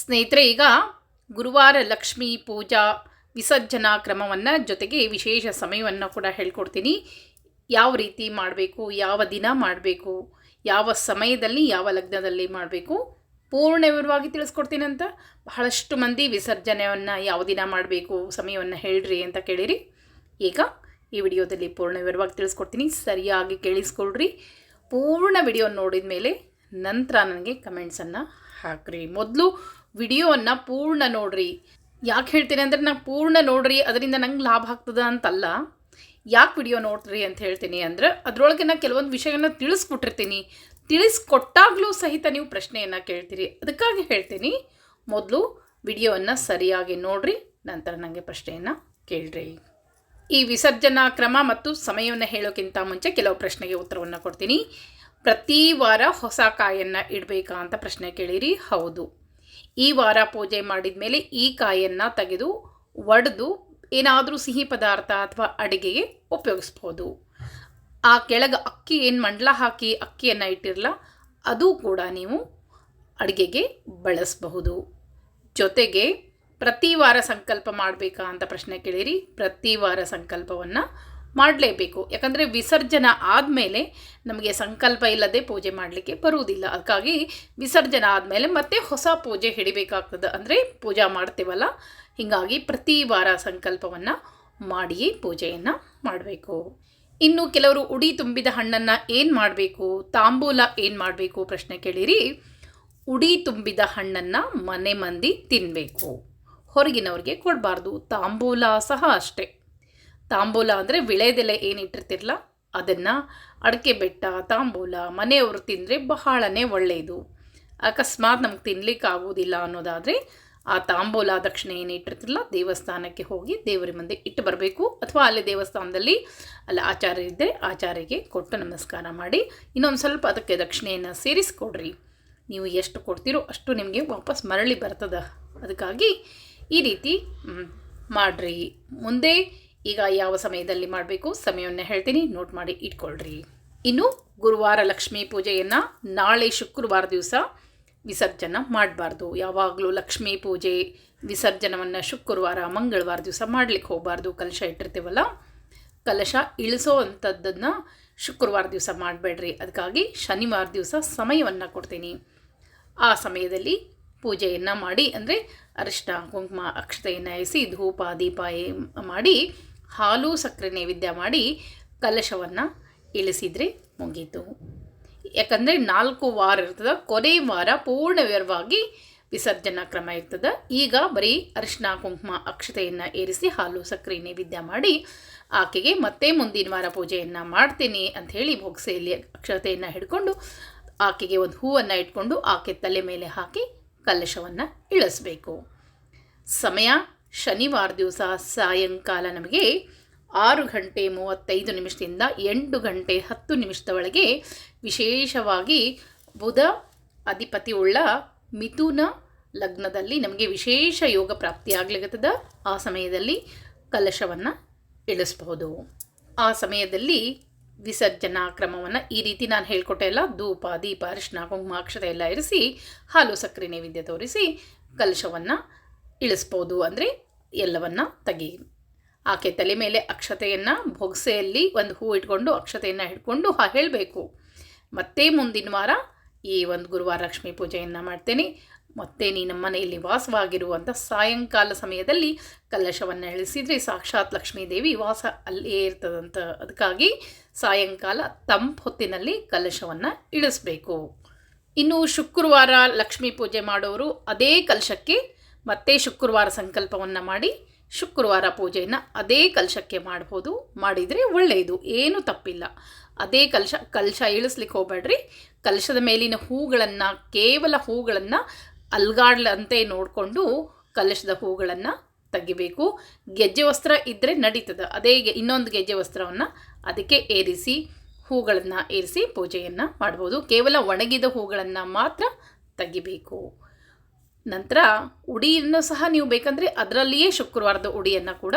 ಸ್ನೇಹಿತರೆ, ಈಗ ಗುರುವಾರ ಲಕ್ಷ್ಮೀ ಪೂಜಾ ವಿಸರ್ಜನಾ ಕ್ರಮವನ್ನು ಜೊತೆಗೆ ವಿಶೇಷ ಸಮಯವನ್ನು ಕೂಡ ಹೇಳ್ಕೊಡ್ತೀನಿ. ಯಾವ ರೀತಿ ಮಾಡಬೇಕು, ಯಾವ ದಿನ ಮಾಡಬೇಕು, ಯಾವ ಸಮಯದಲ್ಲಿ, ಯಾವ ಲಗ್ನದಲ್ಲಿ ಮಾಡಬೇಕು, ಪೂರ್ಣ ವಿವರವಾಗಿ ತಿಳಿಸ್ಕೊಡ್ತೀನಿ ಅಂತ. ಬಹಳಷ್ಟು ಮಂದಿ ವಿಸರ್ಜನೆಯನ್ನು, ಯಾವ ದಿನ ಮಾಡಬೇಕು, ಸಮಯವನ್ನು ಹೇಳ್ರಿ ಅಂತ ಕೇಳಿರಿ. ಈಗ ಈ ವಿಡಿಯೋದಲ್ಲಿ ಪೂರ್ಣ ವಿವರವಾಗಿ ತಿಳಿಸ್ಕೊಡ್ತೀನಿ. ಸರಿಯಾಗಿ ಕೇಳಿಸ್ಕೊಳ್ರಿ. ಪೂರ್ಣ ವಿಡಿಯೋ ನೋಡಿದ ಮೇಲೆ ನಂತರ ನನಗೆ ಕಮೆಂಟ್ಸನ್ನು ಹಾಕ್ರಿ. ಮೊದಲು ವಿಡಿಯೋವನ್ನು ಪೂರ್ಣ ನೋಡ್ರಿ. ಯಾಕೆ ಹೇಳ್ತೀನಿ ಅಂದರೆ ನಾನು ಪೂರ್ಣ ನೋಡ್ರಿ, ಅದರಿಂದ ನಂಗೆ ಲಾಭ ಆಗ್ತದ ಅಂತಲ್ಲ. ಯಾಕೆ ವಿಡಿಯೋ ನೋಡ್ರಿ ಅಂತ ಹೇಳ್ತೀನಿ ಅಂದರೆ, ಅದರೊಳಗೆ ನಾನು ಕೆಲವೊಂದು ವಿಷಯನ ತಿಳಿಸ್ಕೊಟ್ಟಿರ್ತೀನಿ ತಿಳಿಸ್ಕೊಟ್ಟಾಗಲೂ ಸಹಿತ ನೀವು ಪ್ರಶ್ನೆಯನ್ನು ಕೇಳ್ತೀರಿ. ಅದಕ್ಕಾಗಿ ಹೇಳ್ತೀನಿ, ಮೊದಲು ವಿಡಿಯೋವನ್ನು ಸರಿಯಾಗಿ ನೋಡ್ರಿ, ನಂತರ ನನಗೆ ಪ್ರಶ್ನೆಯನ್ನು ಕೇಳ್ರಿ. ಈ ವಿಸರ್ಜನಾ ಕ್ರಮ ಮತ್ತು ಸಮಯವನ್ನು ಹೇಳೋಕ್ಕಿಂತ ಮುಂಚೆ ಕೆಲವು ಪ್ರಶ್ನೆಗೆ ಉತ್ತರವನ್ನು ಕೊಡ್ತೀನಿ. ಪ್ರತಿ ವಾರ ಹೊಸ ಕಾಯನ್ನು ಇಡಬೇಕಾ ಅಂತ ಪ್ರಶ್ನೆ ಕೇಳಿರಿ, ಹೌದು. ಈ ವಾರ ಪೂಜೆ ಮಾಡಿದ ಮೇಲೆ ಈ ಕಾಯನ್ನು ತೆಗೆದು ಒಡೆದು ಏನಾದರೂ ಸಿಹಿ ಪದಾರ್ಥ ಅಥವಾ ಅಡುಗೆಗೆ ಉಪಯೋಗಿಸ್ಬೋದು. ಆ ಕೆಳಗೆ ಅಕ್ಕಿ ಏನು ಮಂಡಲ ಹಾಕಿ ಅಕ್ಕಿಯನ್ನು ಇಟ್ಟಿರಲ್ಲ ಅದು ಕೂಡ ನೀವು ಅಡುಗೆಗೆ ಬಳಸಬಹುದು. ಜೊತೆಗೆ ಪ್ರತಿ ವಾರ ಸಂಕಲ್ಪ ಮಾಡಬೇಕಾ ಅಂತ ಪ್ರಶ್ನೆ ಕೇಳಿರಿ. ಪ್ರತಿ ವಾರ ಸಂಕಲ್ಪವನ್ನು ಮಾಡಲೇಬೇಕು. ಯಾಕಂದರೆ ವಿಸರ್ಜನ ಆದಮೇಲೆ ನಮಗೆ ಸಂಕಲ್ಪ ಇಲ್ಲದೆ ಪೂಜೆ ಮಾಡಲಿಕ್ಕೆ ಬರುವುದಿಲ್ಲ. ಅದಕ್ಕಾಗಿ ವಿಸರ್ಜನ ಆದಮೇಲೆ ಮತ್ತೆ ಹೊಸ ಪೂಜೆ ಹಿಡಿಬೇಕಾಗ್ತದೆ. ಅಂದರೆ ಪೂಜಾ ಮಾಡ್ತೀವಲ್ಲ, ಹೀಗಾಗಿ ಪ್ರತಿ ವಾರ ಸಂಕಲ್ಪವನ್ನು ಮಾಡಿಯೇ ಪೂಜೆಯನ್ನು ಮಾಡಬೇಕು. ಇನ್ನು ಕೆಲವರು ಉಡಿ ತುಂಬಿದ ಹಣ್ಣನ್ನು ಏನು ಮಾಡಬೇಕು, ತಾಂಬೂಲ ಏನು ಮಾಡಬೇಕು ಪ್ರಶ್ನೆ ಕೇಳಿರಿ. ಉಡಿ ತುಂಬಿದ ಹಣ್ಣನ್ನು ಮನೆ ಮಂದಿ ತಿನ್ನಬೇಕು ಹೊರಗಿನವ್ರಿಗೆ ಕೊಡಬಾರ್ದು. ತಾಂಬೂಲ ಸಹ ಅಷ್ಟೇ. ತಾಂಬೂಲ ಅಂದರೆ ವಿಳೆದೆಲೆ ಏನಿಟ್ಟಿರ್ತಿರಲ್ಲ ಅದನ್ನು ಅಡಿಕೆ ಬೆಟ್ಟ, ತಾಂಬೂಲ, ಮನೆಯವರು ತಿಂದರೆ ಬಹಳನೇ ಒಳ್ಳೆಯದು ಅಕಸ್ಮಾತ್ ನಮ್ಗೆ ತಿನ್ಲಿಕ್ಕೆ ಆಗೋದಿಲ್ಲ ಅನ್ನೋದಾದರೆ ಆ ತಾಂಬೂಲ ದಕ್ಷಿಣ ಏನು ಇಟ್ಟಿರ್ತಿರಲ್ಲ ದೇವಸ್ಥಾನಕ್ಕೆ ಹೋಗಿ ದೇವರ ಮುಂದೆ ಇಟ್ಟು ಬರಬೇಕು. ಅಥವಾ ಅಲ್ಲಿ ದೇವಸ್ಥಾನದಲ್ಲಿ ಅಲ್ಲಿ ಆಚಾರ್ಯ ಇದ್ದರೆ ಆಚಾರ್ಯಗೆ ಕೊಟ್ಟು ನಮಸ್ಕಾರ ಮಾಡಿ, ಇನ್ನೊಂದು ಸ್ವಲ್ಪ ಅದಕ್ಕೆ ದಕ್ಷಿಣೆಯನ್ನು ಸೇರಿಸ್ಕೊಡ್ರಿ. ನೀವು ಎಷ್ಟು ಕೊಡ್ತೀರೋ ಅಷ್ಟು ನಿಮಗೆ ವಾಪಸ್ ಮರಳಿ ಬರ್ತದೆ. ಅದಕ್ಕಾಗಿ ಈ ರೀತಿ ಮಾಡ್ರಿ. ಮುಂದೆ ಈಗ ಯಾವ ಸಮಯದಲ್ಲಿ ಮಾಡಬೇಕು? ಸಮಯವನ್ನು ಹೇಳ್ತೀನಿ. ನೋಟ್ ಮಾಡಿ ಇಟ್ಕೊಳ್ರಿ. ಇನ್ನು ಗುರುವಾರ ಲಕ್ಷ್ಮೀ ಪೂಜೆಯನ್ನು ನಾಳೆ ಶುಕ್ರವಾರ ದಿವಸ ವಿಸರ್ಜನ ಮಾಡಬಾರ್ದು. ಯಾವಾಗಲೂ ಲಕ್ಷ್ಮೀ ಪೂಜೆ ವಿಸರ್ಜನವನ್ನು ಶುಕ್ರವಾರ, ಮಂಗಳವಾರ ದಿವಸ ಮಾಡಲಿಕ್ಕೆ ಹೋಗಬಾರ್ದು. ಕಲಶ ಇಟ್ಟಿರ್ತೀವಲ್ಲ? ಕಲಶ ಇಳಿಸೋ ಅಂಥದ್ದನ್ನು ಶುಕ್ರವಾರ ದಿವಸ ಮಾಡಬೇಡ್ರಿ. ಅದಕ್ಕಾಗಿ ಶನಿವಾರ ದಿವಸ ಸಮಯವನ್ನು ಕೊಡ್ತೀನಿ. ಆ ಸಮಯದಲ್ಲಿ ಪೂಜೆಯನ್ನು ಮಾಡಿ, ಅಂದರೆ ಅರಿಶಿನ ಕುಂಕುಮ, ಅಕ್ಷತೆಯನ್ನು ಎಸಿ, ಧೂಪ, ದೀಪ ಮಾಡಿ ಹಾಲು ಸಕ್ಕರೆ ನೈವೇದ್ಯ ಮಾಡಿ ಕಲಶವನ್ನು ಇಳಿಸಿದರೆ ಮುಗೀತು. ಯಾಕಂದರೆ ನಾಲ್ಕು ವಾರ ಇರ್ತದೆ, ಕೊನೆ ವಾರ ಪೂರ್ಣ ವಿವರವಾಗಿ ವಿಸರ್ಜನಾ ಕ್ರಮ ಇರ್ತದೆ. ಈಗ ಬರೀ ಅರಿಶಿನ ಕುಂಕುಮ, ಅಕ್ಷತೆಯನ್ನು ಏರಿಸಿ ಹಾಲು ಸಕ್ಕರೆ ನೈವೇದ್ಯ ಮಾಡಿ ಆಕೆಗೆ ಮತ್ತೆ ಮುಂದಿನ ವಾರ ಪೂಜೆಯನ್ನು ಮಾಡ್ತೀನಿ ಅಂಥೇಳಿ ಬೊಗ್ಸೆಯಲ್ಲಿ ಅಕ್ಷತೆಯನ್ನು ಹಿಡ್ಕೊಂಡು ಆಕೆಗೆ ಒಂದು ಹೂವನ್ನು ಇಟ್ಕೊಂಡು ಆಕೆ ತಲೆ ಮೇಲೆ ಹಾಕಿ ಕಲಶವನ್ನು ಇಳಿಸ್ಬೇಕು. ಸಮಯ ಶನಿವಾರ ದಿವಸ ಸಾಯಂಕಾಲ ನಮಗೆ ಆರು ಗಂಟೆ ಮೂವತ್ತೈದು ನಿಮಿಷದಿಂದ ಎಂಟು ಗಂಟೆ ಹತ್ತು ನಿಮಿಷದ ಒಳಗೆ ವಿಶೇಷವಾಗಿ ಬುಧ ಅಧಿಪತಿಯುಳ್ಳ ಮಿಥುನ ಲಗ್ನದಲ್ಲಿ ನಮಗೆ ವಿಶೇಷ ಯೋಗ ಪ್ರಾಪ್ತಿಯಾಗ್ಲಿಕ್ಕತ್ತದ ಆ ಸಮಯದಲ್ಲಿ ಕಲಶವನ್ನು ಇಳಿಸ್ಬಹುದು. ಆ ಸಮಯದಲ್ಲಿ ವಿಸರ್ಜನಾ ಕ್ರಮವನ್ನು ಈ ರೀತಿ ನಾನು ಹೇಳ್ಕೊಟ್ಟೆ ಎಲ್ಲ ಧೂಪ, ದೀಪ, ಅರಿಶಿನ, ಕುಂಕುಮ, ಅಕ್ಷತೆ ಎಲ್ಲ ಇರಿಸಿ, ಹಾಲು, ಸಕ್ಕರೆ, ನೈವೇದ್ಯ ತೋರಿಸಿ ಕಲಶವನ್ನು ಇಳಿಸ್ಬೋದು ಅಂದರೆ ಎಲ್ಲವನ್ನು ತೆಗಿ. ಆಕೆ ತಲೆ ಮೇಲೆ ಅಕ್ಷತೆಯನ್ನು ಬೊಗ್ಸೆಯಲ್ಲಿ ಒಂದು ಹೂ ಇಟ್ಕೊಂಡು ಅಕ್ಷತೆಯನ್ನು ಹಿಡ್ಕೊಂಡು ಹಾ ಹೇಳಬೇಕು. ಮತ್ತೆ ಮುಂದಿನ ವಾರ ಈ ಒಂದು ಗುರುವಾರ ಲಕ್ಷ್ಮೀ ಪೂಜೆಯನ್ನು ಮಾಡ್ತೇನೆ. ಮತ್ತೆ ನೀ ನಮ್ಮ ಮನೆಯಲ್ಲಿ ವಾಸವಾಗಿರುವಂಥ ಸಾಯಂಕಾಲ ಸಮಯದಲ್ಲಿ ಕಲಶವನ್ನು ಇಳಿಸಿದರೆ ಸಾಕ್ಷಾತ್ ಲಕ್ಷ್ಮೀ ದೇವಿ ವಾಸ ಅಲ್ಲೇ ಇರ್ತದಂತ ಅದಕ್ಕಾಗಿ ಸಾಯಂಕಾಲ ತಂಪು ಹೊತ್ತಿನಲ್ಲಿ ಕಲಶವನ್ನು ಇಳಿಸ್ಬೇಕು. ಇನ್ನು ಶುಕ್ರವಾರ ಲಕ್ಷ್ಮೀ ಪೂಜೆ ಮಾಡೋರು ಅದೇ ಕಲಶಕ್ಕೆ ಮತ್ತೆ ಶುಕ್ರವಾರ ಸಂಕಲ್ಪವನ್ನು ಮಾಡಿ ಶುಕ್ರವಾರ ಪೂಜೆಯನ್ನು ಅದೇ ಕಲಶಕ್ಕೆ ಮಾಡ್ಬೋದು. ಮಾಡಿದರೆ ಒಳ್ಳೆಯದು, ಏನೂ ತಪ್ಪಿಲ್ಲ. ಅದೇ ಕಲಶ ಕಲಶ ಇಳಿಸ್ಲಿಕ್ಕೆ ಹೋಗಬೇಡ್ರಿ. ಕಲಶದ ಮೇಲಿನ ಹೂಗಳನ್ನು, ಕೇವಲ ಹೂಗಳನ್ನು ಅಲ್ಗಾಡ್ಲಂತೆ ನೋಡಿಕೊಂಡು ಕಲಶದ ಹೂಗಳನ್ನು ತೆಗಿಬೇಕು. ಗೆಜ್ಜೆ ವಸ್ತ್ರ ಇದ್ದರೆ ನಡೀತದೆ. ಅದೇ ಇನ್ನೊಂದು ಗೆಜ್ಜೆ ವಸ್ತ್ರವನ್ನು ಅದಕ್ಕೆ ಏರಿಸಿ, ಹೂಗಳನ್ನು ಏರಿಸಿ ಪೂಜೆಯನ್ನು ಮಾಡ್ಬೋದು. ಕೇವಲ ಒಣಗಿದ ಹೂಗಳನ್ನು ಮಾತ್ರ ತೆಗಿಬೇಕು. ನಂತರ ಉಡಿಯನ್ನು ಸಹ ನೀವು ಬೇಕಂದರೆ ಅದರಲ್ಲಿಯೇ ಶುಕ್ರವಾರದ ಉಡಿಯನ್ನು ಕೂಡ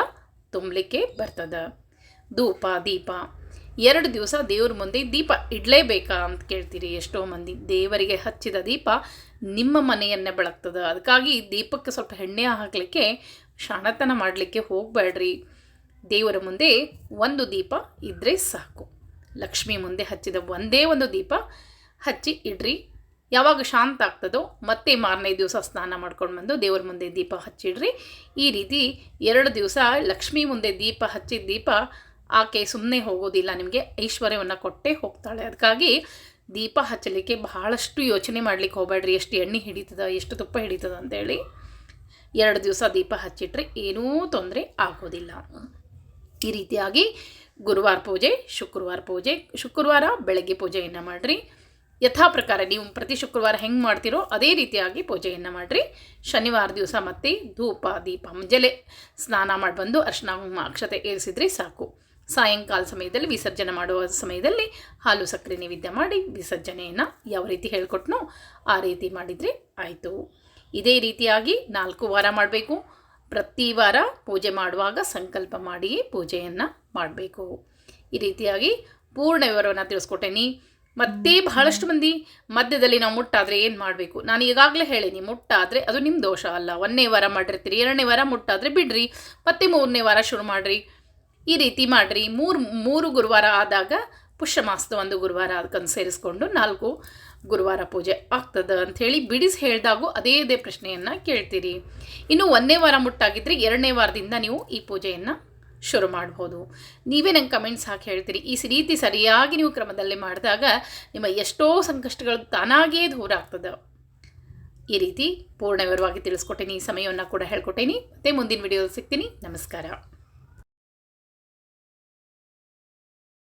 ತುಂಬಲಿಕ್ಕೆ ಬರ್ತದೆ. ಧೂಪ, ದೀಪ. ಎರಡು ದಿವಸ ದೇವ್ರ ಮುಂದೆ ದೀಪ ಇಡಲೇಬೇಕಾ ಅಂತ ಕೇಳ್ತೀರಿ. ಎಷ್ಟೋ ಮಂದಿ ದೇವರಿಗೆ ಹಚ್ಚಿದ ದೀಪ ನಿಮ್ಮ ಮನೆಯನ್ನೇ ಬೆಳಗ್ತದೆ. ಅದಕ್ಕಾಗಿ ದೀಪಕ್ಕೆ ಸ್ವಲ್ಪ ಎಣ್ಣೆ ಹಾಕಲಿಕ್ಕೆ, ಶಾಣತನ ಮಾಡಲಿಕ್ಕೆ ಹೋಗಬೇಡ್ರಿ ದೇವರ ಮುಂದೆ ಒಂದು ದೀಪ ಇದ್ದರೆ ಸಾಕು. ಲಕ್ಷ್ಮಿ ಮುಂದೆ ಹಚ್ಚಿದ ಒಂದೇ ಒಂದು ದೀಪ ಹಚ್ಚಿ ಇಡ್ರಿ. ಯಾವಾಗ ಶಾಂತ ಆಗ್ತದೋ ಮತ್ತೆ ಮಾರನೇ ದಿವಸ ಸ್ನಾನ ಮಾಡ್ಕೊಂಡು ಬಂದು ದೇವರ ಮುಂದೆ ದೀಪ ಹಚ್ಚಿಡ್ರಿ. ಈ ರೀತಿ ಎರಡು ದಿವಸ ಲಕ್ಷ್ಮಿ ಮುಂದೆ ದೀಪ ಹಚ್ಚಿದ ದೀಪ ಆಕೆ ಸುಮ್ಮನೆ ಹೋಗೋದಿಲ್ಲ, ನಿಮಗೆ ಐಶ್ವರ್ಯವನ್ನು ಕೊಟ್ಟೇ ಹೋಗ್ತಾಳೆ. ಅದಕ್ಕಾಗಿ ದೀಪ ಹಚ್ಚಲಿಕ್ಕೆ ಬಹಳಷ್ಟು ಯೋಚನೆ ಮಾಡ್ಲಿಕ್ಕೆ ಹೋಗಬೇಡ್ರಿ. ಎಷ್ಟು ಎಣ್ಣೆ ಹಿಡಿತದ, ಎಷ್ಟು ತುಪ್ಪ ಹಿಡಿತದ ಅಂತೇಳಿ ಎರಡು ದಿವಸ ದೀಪ ಹಚ್ಚಿಟ್ರೆ ಏನೂ ತೊಂದರೆ ಆಗೋದಿಲ್ಲ. ಈ ರೀತಿಯಾಗಿ ಗುರುವಾರ ಪೂಜೆ, ಶುಕ್ರವಾರ ಪೂಜೆ, ಶುಕ್ರವಾರ ಬೆಳಗ್ಗೆ ಪೂಜೆಯನ್ನು ಮಾಡಿರಿ. ಯಥಾ ಪ್ರಕಾರ ನೀವು ಪ್ರತಿ ಶುಕ್ರವಾರ ಹೆಂಗೆ ಮಾಡ್ತೀರೋ ಅದೇ ರೀತಿಯಾಗಿ ಪೂಜೆಯನ್ನು ಮಾಡಿರಿ. ಶನಿವಾರ ದಿವಸ ಮತ್ತೆ ಧೂಪ, ದೀಪ ಮುಂಜಾನೆ ಸ್ನಾನ ಮಾಡಿ ಬಂದು ಅರ್ಶನ ಅಕ್ಷತೆ ಏರಿಸಿದ್ರೆ ಸಾಕು. ಸಾಯಂಕಾಲ ಸಮಯದಲ್ಲಿ ವಿಸರ್ಜನೆ ಮಾಡುವ ಸಮಯದಲ್ಲಿ ಹಾಲು ಸಕ್ಕರೆ ನೈವೇದ್ಯ ಮಾಡಿ ವಿಸರ್ಜನೆಯನ್ನು ಯಾವ ರೀತಿ ಹೇಳ್ಕೊಟ್ನೋ ಆ ರೀತಿ ಮಾಡಿದರೆ ಆಯಿತು. ಇದೇ ರೀತಿಯಾಗಿ ನಾಲ್ಕು ವಾರ ಮಾಡಬೇಕು. ಪ್ರತಿ ವಾರ ಪೂಜೆ ಮಾಡುವಾಗ ಸಂಕಲ್ಪ ಮಾಡಿಯೇ ಪೂಜೆಯನ್ನು ಮಾಡಬೇಕು. ಈ ರೀತಿಯಾಗಿ ಪೂರ್ಣ ವಿವರವನ್ನು ತಿಳಿಸ್ಕೊಟ್ಟೇನಿ. ಮತ್ತೆ ಬಹಳಷ್ಟು ಮಂದಿ ಮಧ್ಯದಲ್ಲಿ ನಾವು ಮುಟ್ಟಾದರೆ ಏನು ಮಾಡಬೇಕು? ನಾನು ಈಗಾಗಲೇ ಹೇಳೀನಿ, ಮುಟ್ಟಾದರೆ ಅದು ನಿಮ್ಮ ದೋಷ ಅಲ್ಲ. ಒಂದನೇ ವಾರ ಮಾಡಿರ್ತೀರಿ, ಎರಡನೇ ವಾರ ಮುಟ್ಟಾದರೆ ಬಿಡ್ರಿ. ಮತ್ತೆ ಮೂರನೇ ವಾರ ಶುರು ಮಾಡಿರಿ. ಈ ರೀತಿ ಮಾಡಿರಿ. ಮೂರು ಮೂರು ಗುರುವಾರ ಆದಾಗ ಪುಷ್ಯ ಮಾಸದ ಒಂದು ಗುರುವಾರ ಅದಕ್ಕನ್ನು ಸೇರಿಸ್ಕೊಂಡು ನಾಲ್ಕು ಗುರುವಾರ ಪೂಜೆ ಆಗ್ತದೆ ಅಂಥೇಳಿ ಬಿಡಿಸಿ ಹೇಳಿದಾಗೂ ಅದೇ ಅದೇ ಪ್ರಶ್ನೆಯನ್ನು ಕೇಳ್ತೀರಿ. ಇನ್ನು ಒಂದನೇ ವಾರ ಮುಟ್ಟಾಗಿದ್ದರೆ ಎರಡನೇ ವಾರದಿಂದ ನೀವು ಈ ಪೂಜೆಯನ್ನು ಶುರು ಮಾಡ್ಬೋದು. ನೀವೇ ನಂಗೆ ಕಮೆಂಟ್ಸ್ ಹಾಕಿ ಹೇಳ್ತೀರಿ. ಈ ರೀತಿ ಸರಿಯಾಗಿ ನೀವು ಕ್ರಮದಲ್ಲಿ ಮಾಡಿದಾಗ ನಿಮ್ಮ ಎಷ್ಟೋ ಸಂಕಷ್ಟಗಳು ತಾನಾಗಿಯೇ ದೂರ ಆಗ್ತದೆ. ಈ ರೀತಿ ಪೂರ್ಣ ವಿವರವಾಗಿ ತಿಳಿಸ್ಕೊಟ್ಟೇನಿ, ಈ ಸಮಯವನ್ನು ಕೂಡ ಹೇಳ್ಕೊಟ್ಟೇನಿ. ಮತ್ತೆ ಮುಂದಿನ ವಿಡಿಯೋದಲ್ಲಿ ಸಿಗ್ತೀನಿ. ನಮಸ್ಕಾರ.